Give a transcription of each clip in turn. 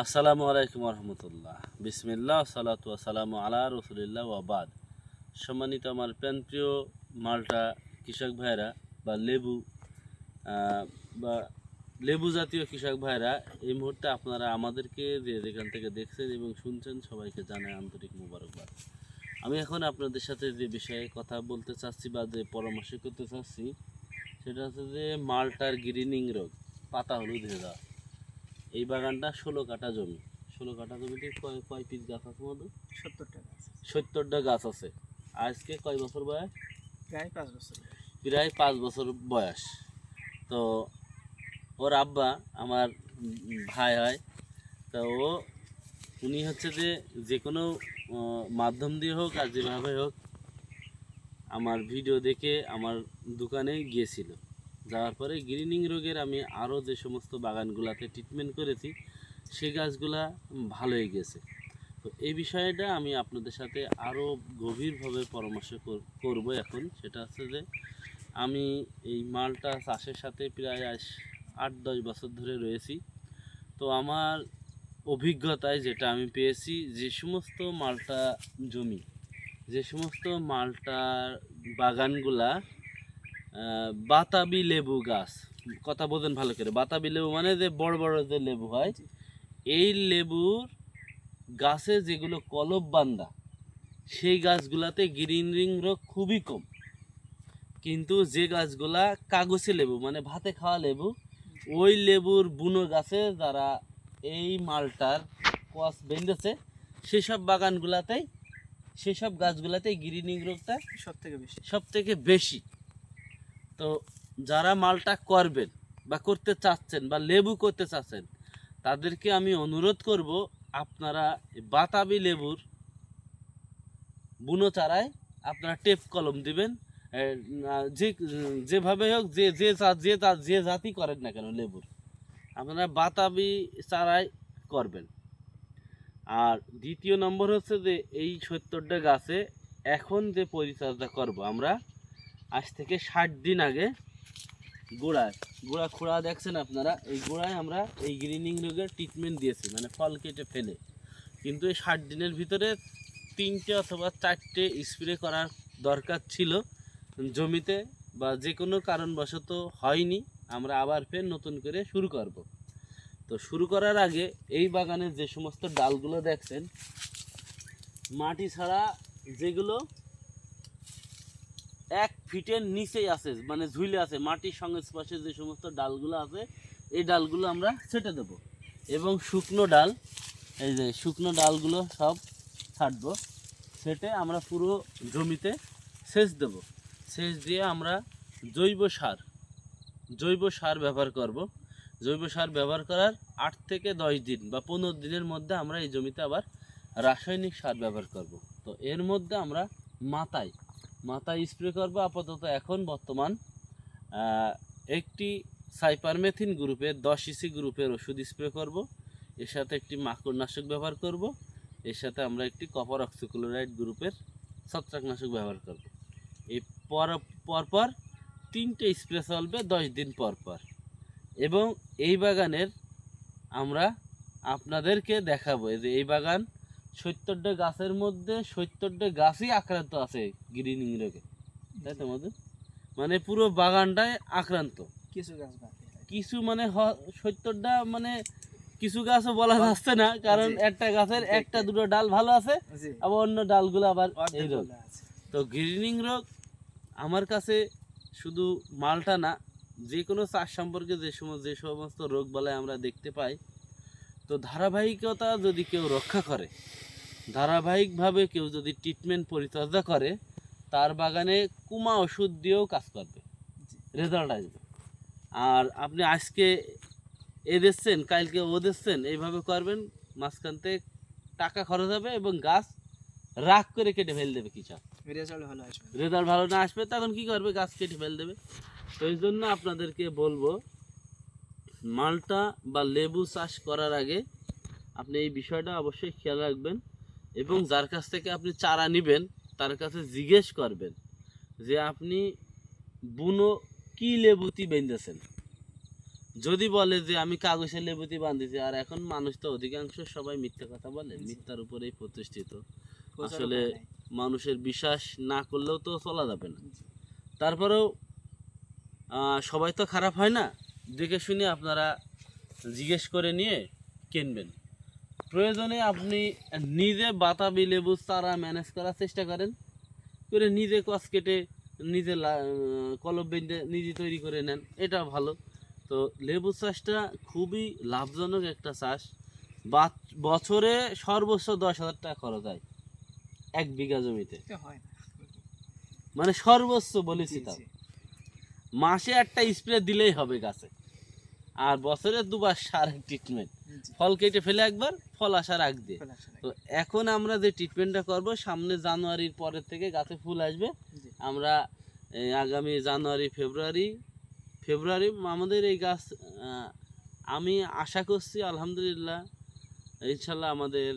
আসসালামু আলাইকুম রহমতুল্লাহ বিসমিল্লাহ, সালাতু আসসালামু আলা রসুলিল্লাহ ওয়াবাদ সম্মানিত আমার প্রাণপ্রিয় মালটা কৃষক ভাইরা বা লেবু বা লেবু জাতীয় কৃষক ভাইরা এই মুহূর্তে আপনারা আমাদেরকে যে যেখান থেকে দেখছেন এবং শুনছেন সবাইকে জানায় আন্তরিক মুবারকবাদ। আমি এখন আপনাদের সাথে যে বিষয়ে কথা বলতে চাচ্ছি বা যে পরামর্শ করতে চাচ্ছি, সেটা হচ্ছে যে মালটার গ্রিনিং রোগ, পাতা হলুদ হয়ে যাওয়া এই বাগানটা ষোলো কাটা জমি। ষোলো কাঠা জমিতে কয় কয় পিস গাছ আছে মধ্যে সত্তর টাকা আছে। সত্তরটা গাছ আছে। আজকে কয় বছর বয়স? প্রায় পাঁচ বছর প্রায় পাঁচ বছর বয়স। তো ওর আব্বা আমার ভাই হয়। তো ও উনি হচ্ছে যে যে কোনো মাধ্যম দিয়ে হোক আর যেভাবে হোক আমার ভিডিও দেখে আমার দোকানে গিয়েছিল। যাওয়ার পরে গ্রিনিং রোগের আমি আরও যে সমস্ত বাগানগুলোতে ট্রিটমেন্ট করেছি, সে গাছগুলা ভালো হয়ে গেছে। তো এই বিষয়টা আমি আপনাদের সাথে আরও গভীরভাবে পরামর্শ কর- করব এখন। সেটা হচ্ছে যে, আমি এই মালটা চাষের সাথে প্রায় আট, দশ বছর ধরে রয়েছি। তো আমার অভিজ্ঞতায় যেটা আমি পেয়েছি, যে সমস্ত মালটা জমি, যে সমস্ত মালটার বাগানগুলা বাতাবি লেবু গাছ। কথা বোঝেন ভালো করে। বাতাবি লেবু মানে যে বড় বড় যে লেবু হয় এই লেবুর গাছে যেগুলো কলব বান্দা সেই গাছগুলাতে গ্রিন রিং রোগ খুবই কম। কিন্তু যে গাছগুলা কাগজে লেবু মানে ভাতে খাওয়া লেবু ওই লেবুর বুনো গাছে যারা এই মালটার কস বেঁধেছে সেসব বাগানগুলাতেই সেসব গাছগুলাতেই গ্রিনিং রোগটা সব থেকে বেশি। সব থেকে বেশি। তো যারা মালটা করবেন বা করতে চাচ্ছেন বা লেবু করতে চাচ্ছেন, তাদেরকে আমি অনুরোধ করব, আপনারা বাতাবি লেবুর বুনো চারায় আপনারা টেপ কলম দিবেন। যে, যেভাবে হোক, যে যে যে যে জাতি করেন না কেন লেবুর, আপনারা বাতাবি চারাই করবেন। আর দ্বিতীয় নম্বর হচ্ছে যে, এই সত্তরটা গাছে এখন যে পরিচর্যা করব আমরা আজ থেকে ষাট দিন আগে গোড়ায়, গোড়া খোড়া দেখছেন আপনারা? এই গোড়ায় আমরা এই গ্রিনিং রোগের ট্রিটমেন্ট দিয়েছি মানে ফল কেটে ফেলে। কিন্তু এই ষাট দিনের ভিতরে তিনটে অথবা চারটে স্প্রে করার দরকার ছিল। জমিতে বা যে কোনো কারণবশত হয়নি, আমরা আবার ফের নতুন করে শুরু করব। তো শুরু করার আগে এই বাগানের যে সমস্ত ডালগুলো দেখছেন, মাটি ছাড়া যেগুলো এক ফিটের নিচেই আছে মানে ঝুলে আছে। মাটির সংস্পর্শে যে সমস্ত ডালগুলো আছে, এই ডালগুলো আমরা ছেটে দেব। এবং শুকনো ডাল, এই যে শুকনো ডালগুলো সব ছাড়বো সেটে আমরা পুরো জমিতে সেচ দেব। সেচ দিয়ে আমরা জৈব সার জৈব সার ব্যবহার করব। জৈব সার ব্যবহার করার আট থেকে দশ দিন বা পনেরো দিনের মধ্যে আমরা এই জমিতে আবার রাসায়নিক সার ব্যবহার করব। তো এর মধ্যে আমরা মাথায় মাথায় স্প্রে করব, আপাতত এখন বর্তমান একটি সাইপারমেথিন গ্রুপের দশ ইসি গ্রুপের ওষুধ স্প্রে করব। এর সাথে একটি মাকড়নাশক ব্যবহার করব। এর সাথে আমরা একটি কপার অক্সিক্লোরাইড গ্রুপের ছত্রাকনাশক ব্যবহার করব। এই পর, পরপর তিনটে স্প্রে চলবে দশ দিন পর পর। এবং এই বাগানের আমরা আপনাদেরকে দেখাবো যে এই বাগান সত্তরটা গাছের মধ্যে সত্তরটা গাছই আক্রান্ত আছে গ্রিনিং রোগে তাই তো মধু? মানে পুরো বাগানটাই আক্রান্ত। কিছু গাছ। কিছু মানে সত্তরটা মানে কিছু গাছও বলা যাচ্ছে না কারণ একটা গাছের একটা দুটো ডাল ভালো আছে আবার অন্য ডালগুলো আবার এই রোগ তো গ্রিনিং রোগ আমার কাছে শুধু মালটা না যে কোনো চাষ সম্পর্কে যে সমস্ত যে সমস্ত রোগ বলায় আমরা দেখতে পাই তো ধারাবাহিকতা যদি কেউ রক্ষা করে ধারাবাহিকভাবে কেউ যদি ট্রিটমেন্ট পরিচর্যা করে তার বাগানে কুমা ওষুধ দিয়েও কাজ করবে। রেজাল্ট আসবে। আর আপনি আজকে এ দিচ্ছেন কালকে ও দিচ্ছেন এইভাবে করবেন মাঝখান থেকে টাকা খরচ হবে এবং গাছ রাগ করে কেটে ফেল দেবে কৃষক। রেজাল্ট ভালো আসবে। রেজাল্ট ভালো না আসবে তখন কি করবে? গাছ কেটে ফেল দেবে। তো এই জন্য আপনাদেরকে বলব মালটা বা লেবু চাষ করার আগে আপনি এই বিষয়টা অবশ্যই খেয়াল রাখবেন এবং যার কাছ থেকে আপনি চারা নেবেন তার কাছে জিজ্ঞেস করবেন যে আপনি বুনো কি লেবুতি বেঁধেছেন? যদি বলে যে আমি কাগজে লেবুতি বাঁধেছি আর এখন মানুষ তো অধিকাংশ সবাই মিথ্যা কথা বলে মিথ্যার উপরেই প্রতিষ্ঠিত। আসলে মানুষের বিশ্বাস না করলেও তো চলা যাবে না। তারপরেও সবাই তো খারাপ হয় না? দেখে শুনে আপনারা জিজ্ঞেস করে নিয়ে কিনবেন। প্রয়োজনে আপনি নিজে বাতাবি লেবু চারা ম্যানেজ করার চেষ্টা করেন। করে নিজে কস কেটে নিজে কলম বেঁধে নিজে তৈরি করে নেন এটা ভালো। তো লেবু চাষটা খুবই লাভজনক একটা চাষ। বা- বছরে সর্বোচ্চ দশ হাজার টাকা খরচ হয় এক বিঘা জমিতে। হয় মানে সর্বোচ্চ বলেছি জি। মাসে একটা স্প্রে দিলেই হবে গাছে। আর বছরে দুবার সার ট্রিটমেন্ট ফল কেটে ফেলে একবার ফল আসার আগ দিয়ে। তো এখন আমরা যে ট্রিটমেন্টটা করব সামনে জানুয়ারির পরের থেকে গাছে ফুল আসবে। আমরা এই আগামী জানুয়ারি ফেব্রুয়ারি ফেব্রুয়ারি আমাদের এই গাছ আমি আশা করছি আলহামদুলিল্লাহ ইনশাল্লাহ আমাদের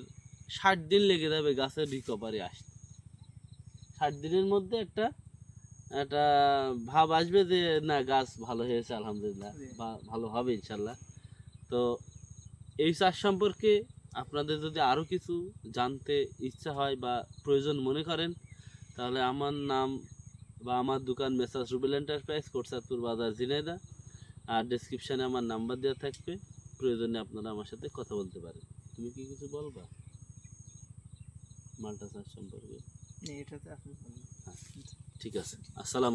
ষাট দিন লেগে যাবে গাছের রিকভারি আসতে। ষাট দিনের মধ্যে একটা একটা ভাব আসবে যে না গাছ ভালো হয়েছে আলহামদুলিল্লাহ। বা ভালো হবে ইনশাল্লাহ তো এই চাষ সম্পর্কে আপনাদের যদি আরও কিছু জানতে ইচ্ছা হয় বা প্রয়োজন মনে করেন তাহলে আমার নাম বা আমার দোকান মেসাজ রুবেল এন্টারপ্রাইজ কোটসাদপুর বাজার ঝিনাইদা আর ডেসক্রিপশানে আমার নাম্বার দেওয়া থাকবে। প্রয়োজনে আপনারা আমার সাথে কথা বলতে পারেন। তুমি কি কিছু বলবা? মালটা চাষ সম্পর্কে? না, এটাতে আপনি। ঠিক আছে। আসসালামু